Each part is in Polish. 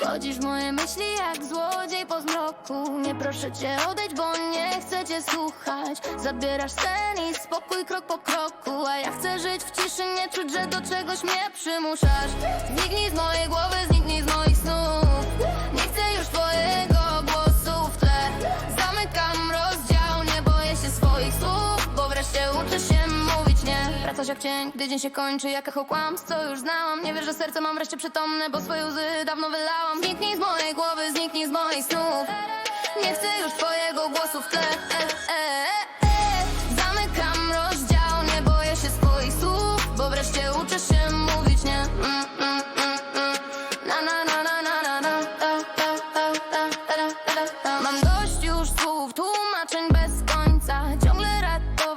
Wchodzisz w moje myśli jak złodziej po zmroku. Nie proszę cię odejdź, bo nie chcę cię słuchać. Zabierasz sen i spokój krok po kroku. A ja chcę żyć w ciszy, nie czuć, że do czegoś mnie przymuszasz. Zniknij z mojej głowy, zniknij Wracasz jak cień, gdy dzień się kończy Jak echo kłamstw, co już znałam. Nie wiesz, że serce mam wreszcie przytomne Bo swoje łzy dawno wylałam. Zniknij z mojej głowy, zniknij z moich snów. Nie chcę już twojego głosu w tle. E, e,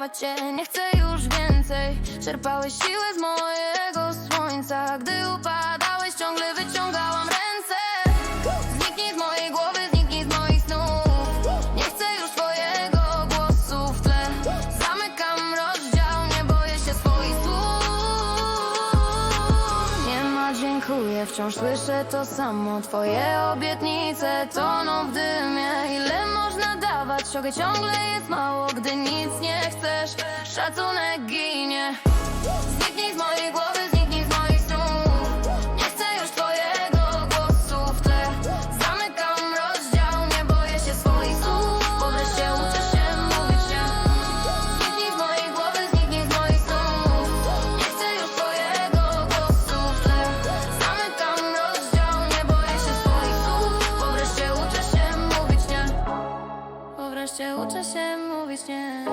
cię, nie chcę już więcej. Czerpałeś siłę z mojego słońca. Gdy upadałeś, ciągle wyciągałam ręce. Zniknij z mojej głowy, zniknij z moich snów. Nie chcę już twojego głosu w tle. Zamykam rozdział, nie boję się swoich słów. Nie ma dziękuję, wciąż słyszę to samo. Twoje obietnice toną w dymie. Ile można dawać, ciągle jest mało Gdy nic szacunek ginie. Zniknij z mojej głowy, zniknij z moich snów. Nie chcę już twojego głosu w tle. Zamykam rozdział, nie boję się swoich słów. Bo wreszcie uczę się mówić nie Zniknij z mojej głowy, zniknij z moich snów. Nie chcę już twojego głosu w tle. Zamykam rozdział, nie boję się swoich słów. Bo wreszcie uczę się mówić nie. Bo wreszcie uczę się mówić nie.